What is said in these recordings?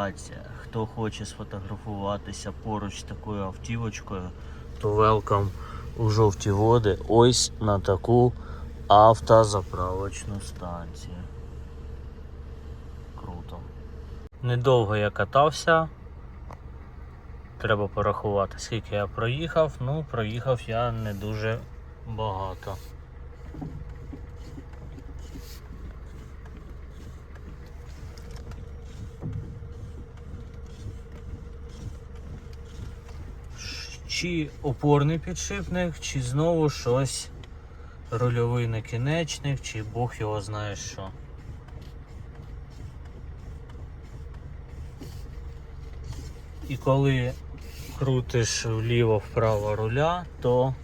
локація. Хто хоче сфотографуватися поруч з такою автівочкою, то велкам у жовті води ось на таку автозаправочну станцію. Круто. Недовго я катався. Треба порахувати, скільки я проїхав. Ну, проїхав я не дуже багато. Чи опорний підшипник, чи знову щось рульовий накінечник, чи Бог його знає що. І коли крутиш вліво-вправо руля, то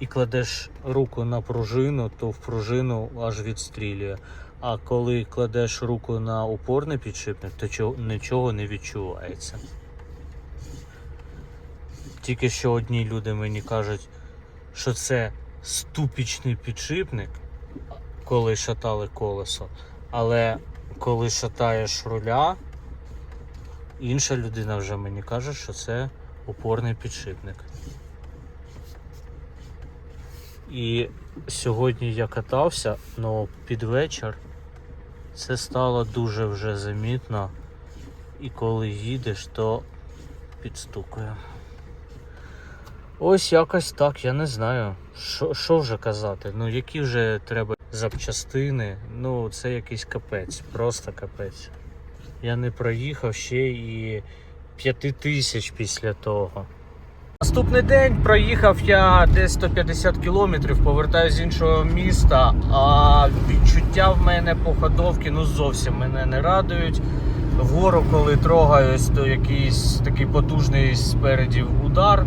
і кладеш руку на пружину, то в пружину аж відстрілює. А коли кладеш руку на опорний підшипник, то нічого не відчувається. Тільки що одні люди мені кажуть, що це ступічний підшипник, коли шатали колесо. Але коли шатаєш руля, інша людина вже мені каже, що це опорний підшипник. І сьогодні я катався, але під вечір це стало дуже вже замітно. І коли їдеш, то підстукує. Ось якось так, я не знаю. Що, вже казати? Ну які вже треба запчастини. Ну це якийсь капець, просто капець. Я не проїхав ще і п'яти тисяч після того. Наступний день проїхав я десь 150 кілометрів, повертаюся з іншого міста, а відчуття в мене по ходовці ну зовсім мене не радують. Вгору, коли трогаюсь, то якийсь такий потужний спереді удар.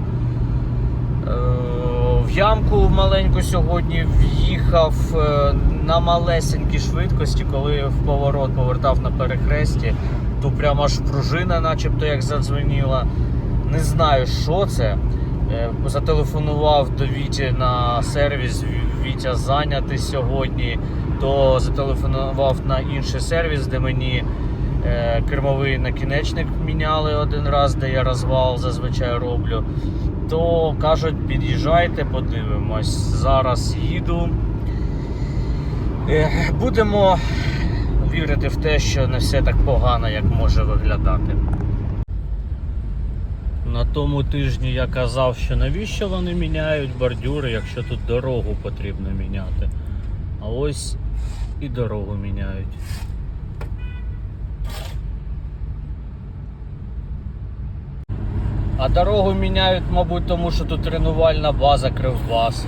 Е, В ямку маленьку сьогодні в'їхав е, на малесенькій швидкості, коли в поворот повертав на перехресті, то прямо аж пружина начебто як задзвеніла. Не знаю, що це. Е, Зателефонував до Віті на сервіс. Вітя зайнятий сьогодні, то зателефонував на інший сервіс, де мені кермовий накінечник міняли один раз, де я розвал зазвичай роблю. То кажуть, під'їжджайте, подивимось. Зараз їду. Е, Будемо вірити в те, що не все так погано, як може виглядати. На тому тижні я казав, що навіщо вони міняють бордюри, якщо тут дорогу потрібно міняти. А ось і дорогу міняють. А дорогу міняють, мабуть, тому що тут тренувальна база Кривбасу.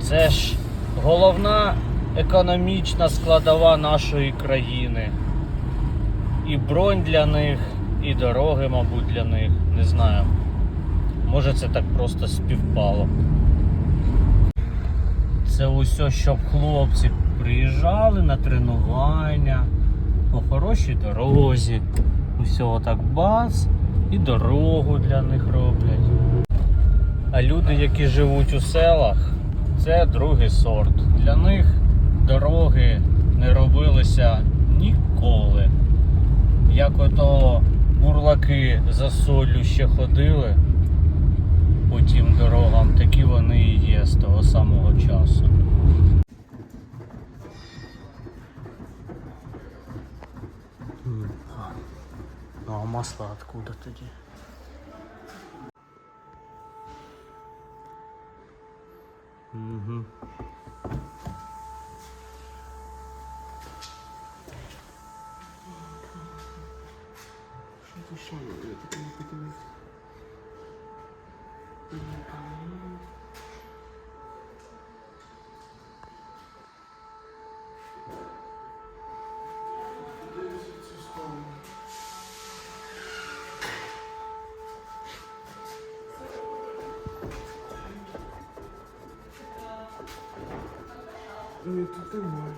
Це ж головна економічна складова нашої країни. І бронь для них, і дороги, мабуть, для них. Не знаю. Може це так просто співпало. Це усе, щоб хлопці приїжджали на тренування по хорошій дорозі. Усього так бац і дорогу для них роблять. А люди, які живуть у селах, це другий сорт. Для них дороги не робилися ніколи. Як ото бурлаки за солью ще ходили по тим дорогам, такі вони і є з того самого часу. А масло откуда тоді? Угу. Що це що? Я так не подивився. Ні, тут немає.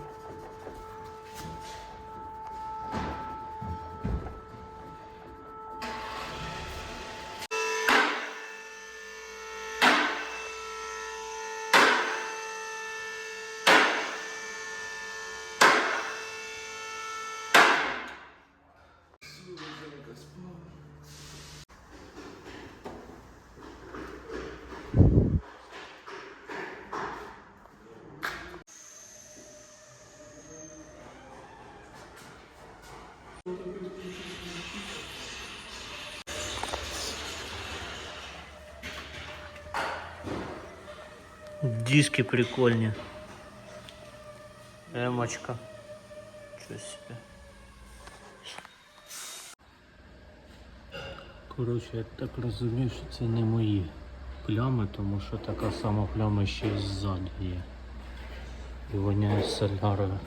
Диски прикольні. Емочка. че себе. Коротше, я так розумію, що це не мої плями, тому що така сама пляма ще й ззаду є. І воняє солярою.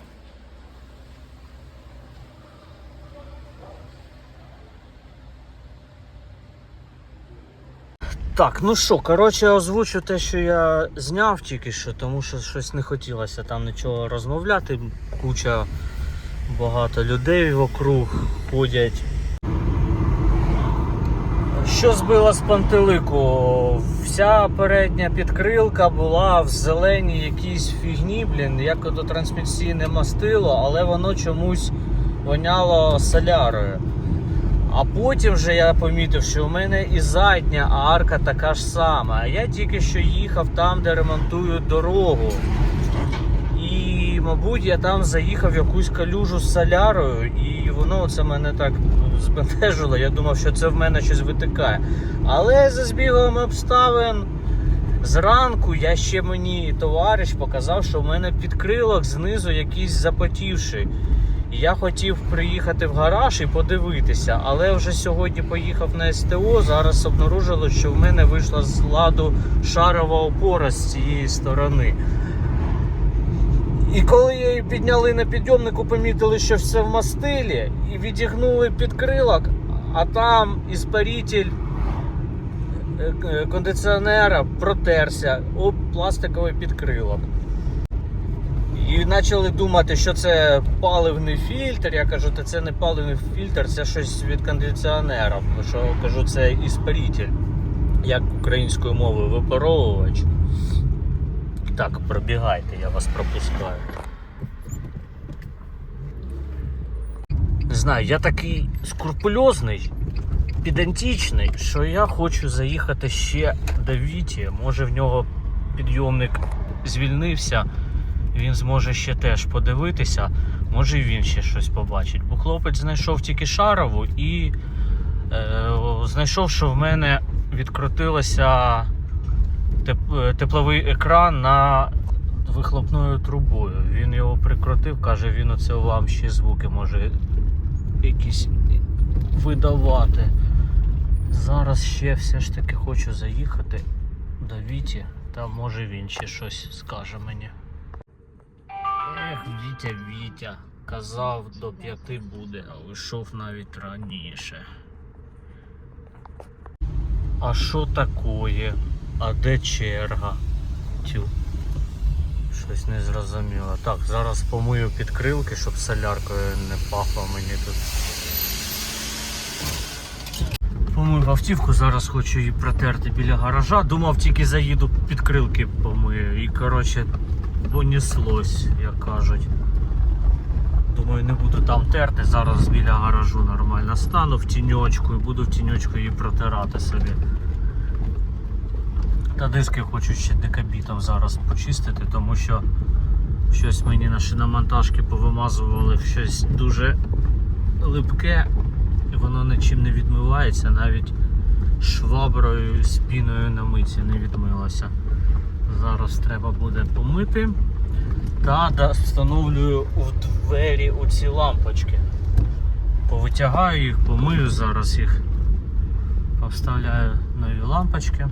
Так, ну що, коротше, озвучу те, що я зняв тільки що, тому що щось не хотілося там нічого розмовляти. Куча багато людей вокруг ходять. Що збило з пантелику? Вся передня підкрилка була в зеленій якійсь фігні, блін, як ото трансмісійне мастило, але воно чомусь воняло солярою. А потім вже я помітив, що у мене і задня арка така ж сама. А я тільки що їхав там, де ремонтують дорогу. І, мабуть, я там заїхав в якусь калюжу з солярою, і воно це мене так збентежило. Я думав, що це в мене щось витикає. Але за збігом обставин зранку я ще мені товариш показав, що в мене підкрилок знизу якийсь запотівший. Я хотів приїхати в гараж і подивитися, але вже сьогодні поїхав на СТО. Зараз обнаружило, що в мене вийшла з ладу шарова опора з цієї сторони. І коли її підняли на підйомнику, помітили, що все в мастилі, і відігнули підкрилок, а там іспаритель е, е, кондиціонера протерся об пластиковий підкрилок. І почали думати, що це паливний фільтр. Я кажу, та це не паливний фільтр, це щось від кондиціонера. Що кажу, це іспаритель, як українською мовою випаровувач. Так, пробігайте, я вас пропускаю. Не знаю, я такий скрупульозний, підантічний, що я хочу заїхати ще до Віті. Може в нього підйомник звільнився, він зможе ще теж подивитися, може і він ще щось побачить. Бо хлопець знайшов тільки шарову і е, знайшов, що в мене відкрутилося теп- тепловий екран на вихлопною трубою. Він його прикрутив, каже, він оце вам ще звуки може якісь видавати. Зараз ще все ж таки хочу заїхати до Віті, та може він ще щось скаже мені. Ех, Вітя, Вітя, казав до п'яти буде, а вийшов навіть раніше. А що такое? А де черга? Тю. Щось не зрозуміло. Так, зараз помию підкрилки, щоб соляркою не пахло мені тут. Помив автівку, зараз хочу її протерти біля гаража. Думав, тільки заїду підкрилки помию. І коротше понеслось, як кажуть. Думаю, не буду там терти, зараз біля гаражу нормально стану в тіньочку і буду в тіньочку її протирати собі. Та диски хочу ще декабітом зараз почистити, тому що щось мені на шиномонтажки повимазували щось дуже липке, і воно нічим не відмивається, навіть шваброю з піною на миці не відмилося. Зараз треба буде помити та да- встановлюю в двері оці лампочки. Повитягаю їх, помию зараз їх, повставляю нові лампочки.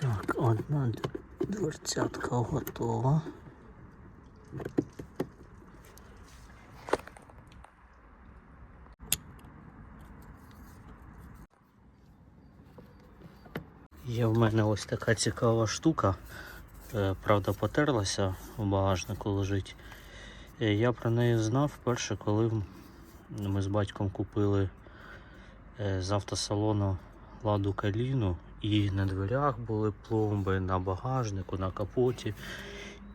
Так, одна дверцятка готова. Є в мене ось така цікава штука. Е, Правда, потерлася в багажнику лежить. Е, Я про неї знав вперше, коли ми з батьком купили е, з автосалону ладу каліну. І на дверях були пломби, на багажнику, на капоті.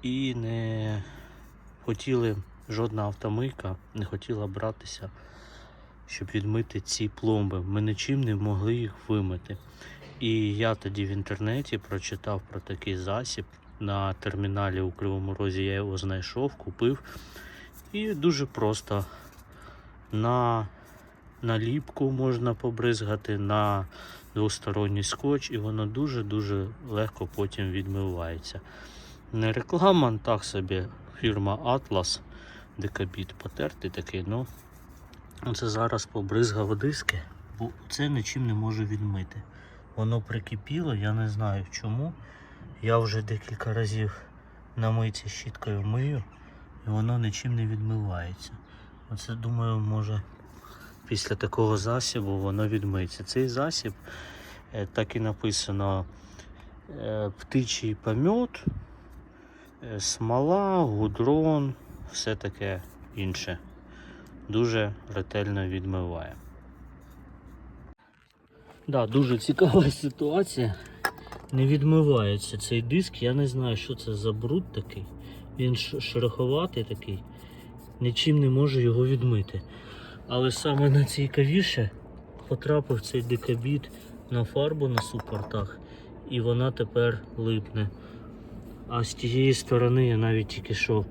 і не хотіли, жодна автомийка не хотіла братися, щоб відмити ці пломби. Ми нічим не могли їх вимити. І я тоді в інтернеті прочитав про такий засіб. На терміналі у Кривому Розі я його знайшов, купив. І дуже просто на наліпку можна побризгати на двосторонній скотч, і воно дуже-дуже легко потім відмивається. Не реклама, так собі фірма Atlas, декабіт потертий такий, ну це зараз побризгав диски, бо це нічим не можу відмити. Воно прикипіло, я не знаю чому. Я вже декілька разів на мийці щіткою мию, і воно нічим не відмивається. Оце думаю, може після такого засібу воно відмиється. Цей засіб, е, так і написано, е, птичий помет, е, смола, гудрон, все таке інше. Дуже ретельно відмиває. Да, дуже цікава ситуація. Не відмивається цей диск. Я не знаю, що це за бруд такий. Він шероховатий такий. Нічим не можу його відмити. Але саме найцікавіше потрапив цей декабіт на фарбу на супортах, і вона тепер липне. А з тієї сторони я навіть тільки що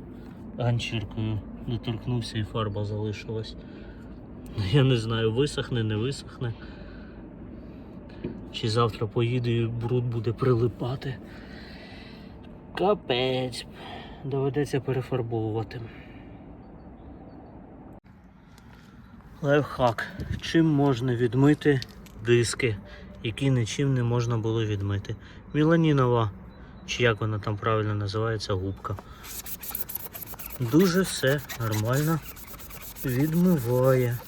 ганчіркою доторкнувся і фарба залишилась. Я не знаю, висохне, не висохне. Чи завтра поїду і бруд буде прилипати. Капець. Доведеться перефарбовувати. Лайфхак. Чим можна відмити диски, які нічим не можна було відмити? Міланінова, чи як вона там правильно називається, губка. Дуже все нормально відмиває.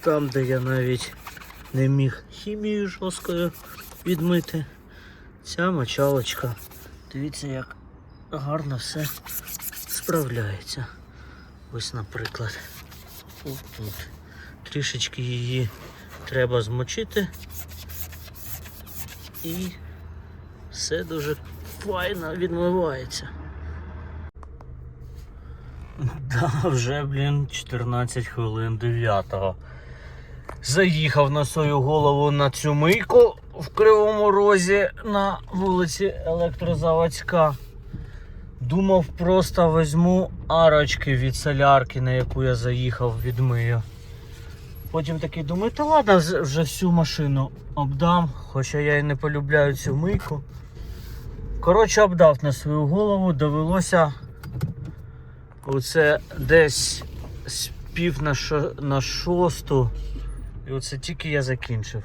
Там, де я навіть не міг хімією жорсткою відмити, ця мочалочка. Дивіться, як гарно все справляється. Ось, наприклад. Тут. Трішечки її треба змочити. І все дуже файно відмивається. Да, вже, блін, 14 хвилин 9 Заїхав на свою голову на цю мийку в Кривому Розі на вулиці Електрозаводська. Думав, просто візьму арочки від солярки, на яку я заїхав, відмию. Потім такий думаю, та ладно, вже всю машину обдам, хоча я і не полюбляю цю мийку. Коротше, обдав на свою голову, довелося оце десь з пів на, шо, на шосту. І оце тільки я закінчив.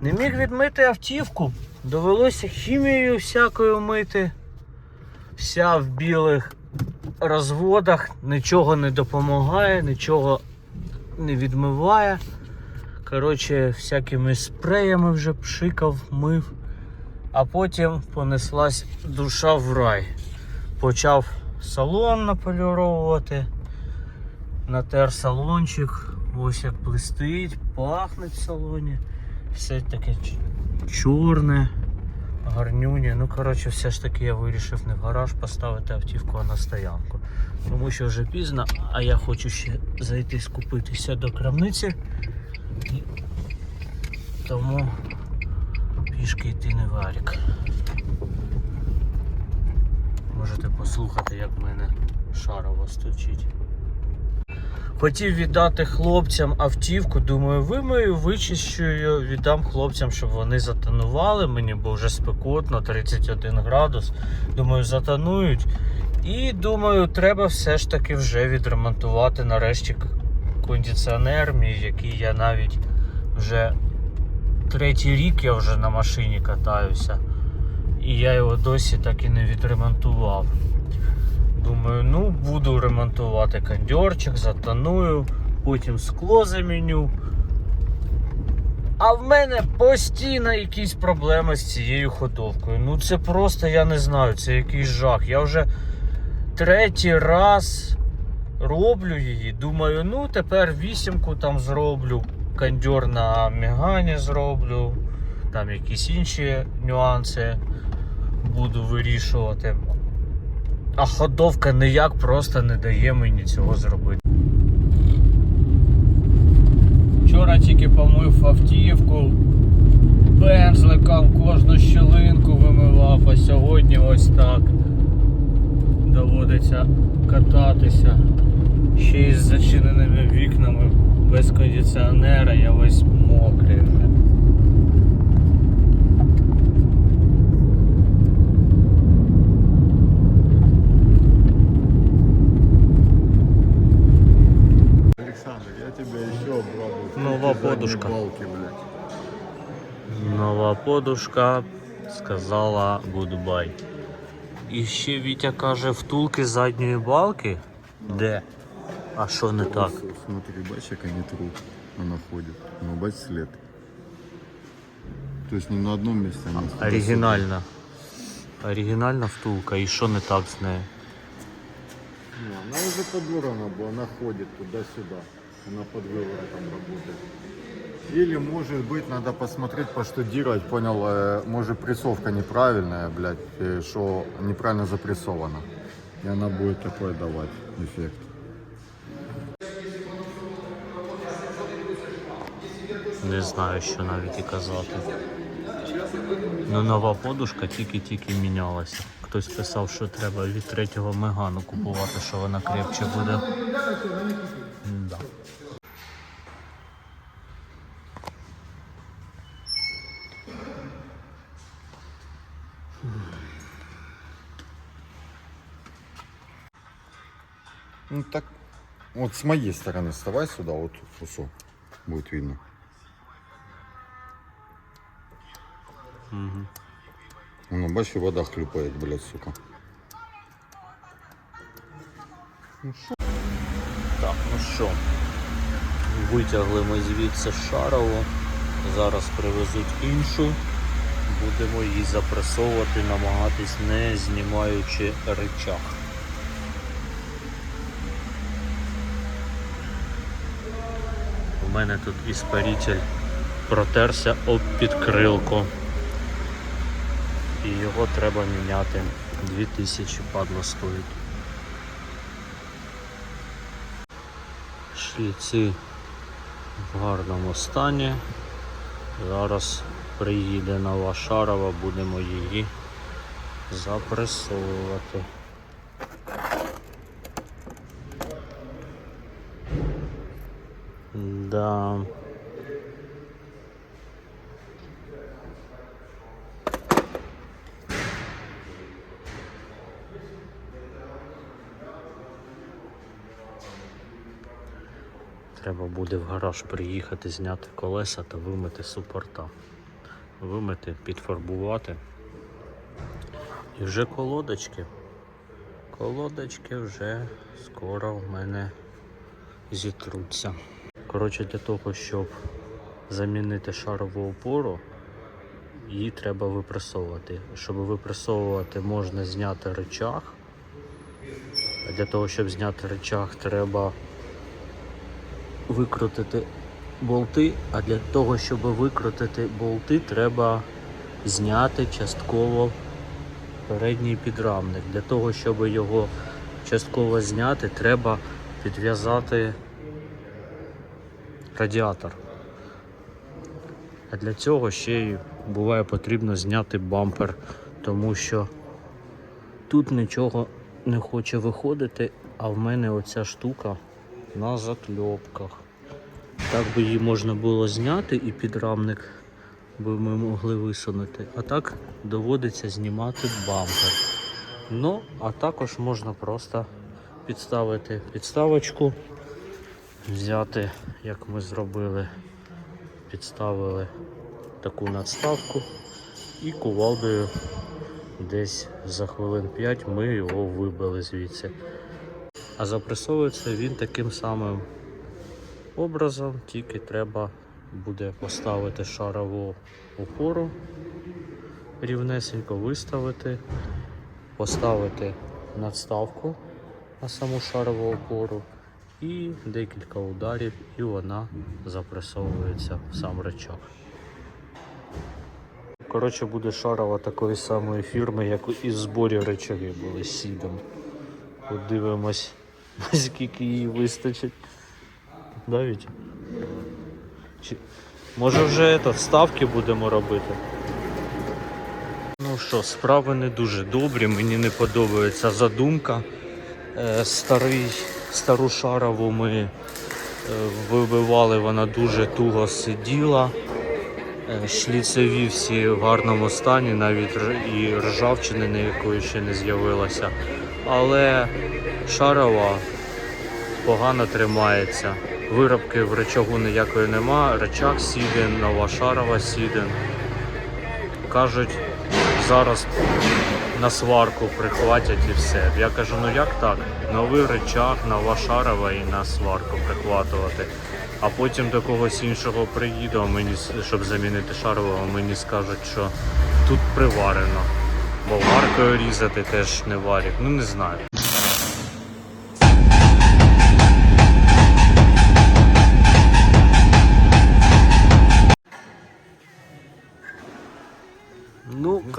Не міг відмити автівку, довелося хімією всякою мити вся в білих розводах, нічого не допомагає, нічого не відмиває. Коротше, всякими спреями вже пшикав, мив, а потім понеслась душа в рай. Почав салон наполіровувати, натер салончик, ось як блистить, пахне в салоні. Все таке чорне гарнюні. Ну, коротше, все ж таки я вирішив не в гараж поставити автівку, а на стоянку. Тому що вже пізно, а я хочу ще зайти скупитися до крамниці. І Тому пішки йти не варік. Можете послухати, як в мене шарово стучить. Хотів віддати хлопцям автівку, думаю, вимию, вичищу її, віддам хлопцям, щоб вони затонували. Мені бо вже спекотно, 31 градус. Думаю, затонують. І думаю, треба все ж таки вже відремонтувати нарешті кондиціонер мій, який я навіть вже третій рік я вже на машині катаюся. І я його досі так і не відремонтував. Думаю, ну буду ремонтувати кондьорчик, затоную, потім скло заміню. А в мене постійно якісь проблеми з цією ходовкою. Ну це просто я не знаю, це якийсь жах. Я вже третій раз роблю її. Думаю, ну тепер вісімку там зроблю, кондьор на мігані зроблю, там якісь інші нюанси буду вирішувати. А ходовка ніяк просто не дає мені цього зробити. Вчора тільки помив автівку, пензликом кожну щілинку вимивав, а сьогодні ось так. Доводиться кататися. Ще й з зачиненими вікнами, без кондиціонера, я весь мокрий подушка. Балки, блядь. Нова подушка сказала гудбай. І ще Вітя каже, втулки задньої балки. Де? А що не так? С- Смотри, бачишь, как они трут. Она ходит. Ну, бачишь след. То есть не на одном месте, а на туда-сюда. Оригінальна. Оригінальна втулка. І що не так з нею? Не, она уже подурана, бо она ходит туда-сюда. Она под выворотом работает. Или, может быть, надо посмотреть, поштудировать, понял, э, может прессовка неправильная, блядь, э, что неправильно запрессована. И она будет такой давать эффект. Не знаю, що навіть і казати. Ну, нова подушка тільки-тільки мінялася. Хтось писав, що треба від третього мегану купувати, що вона крепче буде. Ну так, вот с моей стороны вставай сюда, вот фусу, будет видно. Угу. Ну, бачиш, вода хлюпает, блядь, сука. Так, ну що, витягли ми звідси шарову. Зараз привезуть іншу. Будемо її запресовувати, намагатись не знімаючи речах. У мене тут іспаритель протерся об підкрилку. І його треба міняти. 2000 падло стоїть. Шліці в гарному стані. Зараз приїде нова шарова, будемо її запресовувати. Да. Треба буде в гараж приїхати, зняти колеса та вимити супорта. Вимити, підфарбувати. І вже колодочки. Колодочки вже скоро в мене зітруться. Коротше, для того, щоб замінити шарову опору, її треба випресовувати. Щоб випресовувати, можна зняти речах. Для того, щоб зняти речах, треба викрутити болти, а для того, щоб викрутити болти, треба зняти частково передній підрамник. Для того, щоб його частково зняти, треба підв'язати радіатор. А для цього ще й буває потрібно зняти бампер, тому що тут нічого не хоче виходити, а в мене оця штука на закльопках. Так би її можна було зняти і підрамник би ми могли висунути. А так доводиться знімати бампер. Ну, а також можна просто підставити підставочку, взяти, як ми зробили, підставили таку надставку і кувалдою десь за хвилин 5 ми його вибили звідси. А запресовується він таким самим образом, тільки треба буде поставити шарову опору, рівнесенько виставити, поставити надставку на саму шарову опору і декілька ударів, і вона запресовується в сам речок. Коротше, буде шарова такої самої фірми, як і в зборі речаги були з сідом. Подивимось, наскільки її вистачить. Да, Вітя? Чи... Може вже этот, ставки будемо робити? Ну що, справи не дуже добрі, мені не подобається задумка. Е, старий, стару шарову ми е, вибивали, вона дуже туго сиділа. Е, Шліцеві всі в гарному стані, навіть і ржавчини ніякої ще не з'явилося. Але шарова погано тримається. Виробки в речагу ніякої нема, речак сіден, нова шарова сіден. Кажуть, зараз на сварку прихватять і все. Я кажу, ну як так? Новий речах, нова шарова і на сварку прихватувати. А потім до когось іншого приїду, мені, щоб замінити шарову, а мені скажуть, що тут приварено. Болгаркою різати теж не варять. Ну не знаю.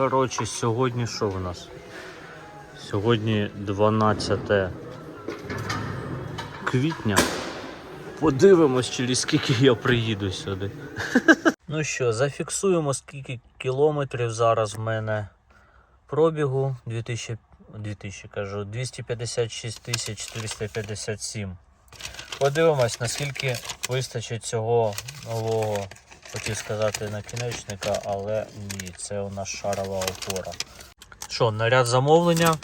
Коротше, сьогодні що в нас? Сьогодні 12 квітня. Подивимось, через скільки я приїду сюди. ну що, зафіксуємо, скільки кілометрів зараз в мене пробігу 2000, 2000 кажу, 256 тисяч 457. Подивимось, наскільки вистачить цього нового, хотів сказати, накінечника, але ні, це у нас шарова опора. Що, наряд замовлення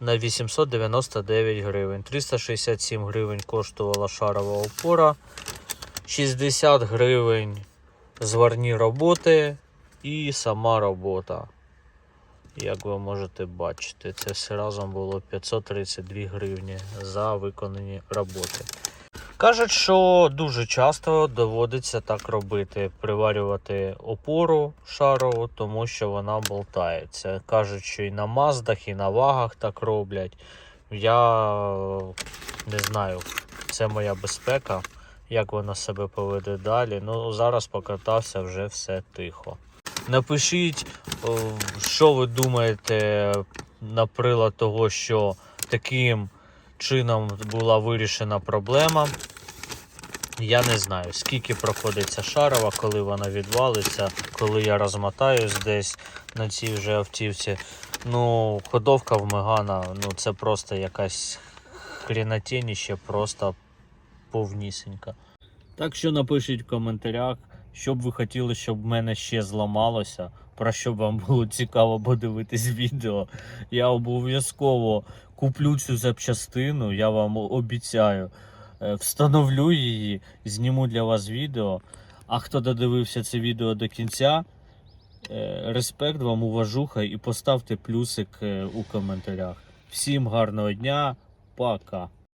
на 899 гривень. 367 гривень коштувала шарова опора, 60 гривень зварні роботи і сама робота. Як ви можете бачити, це все разом було 532 гривні за виконані роботи. Кажуть, що дуже часто доводиться так робити, приварювати опору шарову, тому що вона болтається. Кажуть, що і на маздах, і на вагах так роблять. Я е, не знаю, це моя безпека, як вона себе поведе далі. Ну, зараз покатався, вже все тихо. Напишіть, що ви думаєте на прилад того, що таким чином була вирішена проблема. Я не знаю, скільки проходиться шарова, коли вона відвалиться, коли я розмотаюсь десь на цій вже автівці. Ну, ходовка в Мегана, ну це просто якась хренотініще, просто повнісінька. Так що напишіть в коментарях, що б ви хотіли, щоб в мене ще зламалося, про що вам було цікаво подивитись відео. Я обов'язково куплю цю запчастину, я вам обіцяю. Е, Встановлю її, зніму для вас відео. А хто додивився це відео до кінця, е, респект вам, уважуха і поставте плюсик е, у коментарях. Всім гарного дня, пока!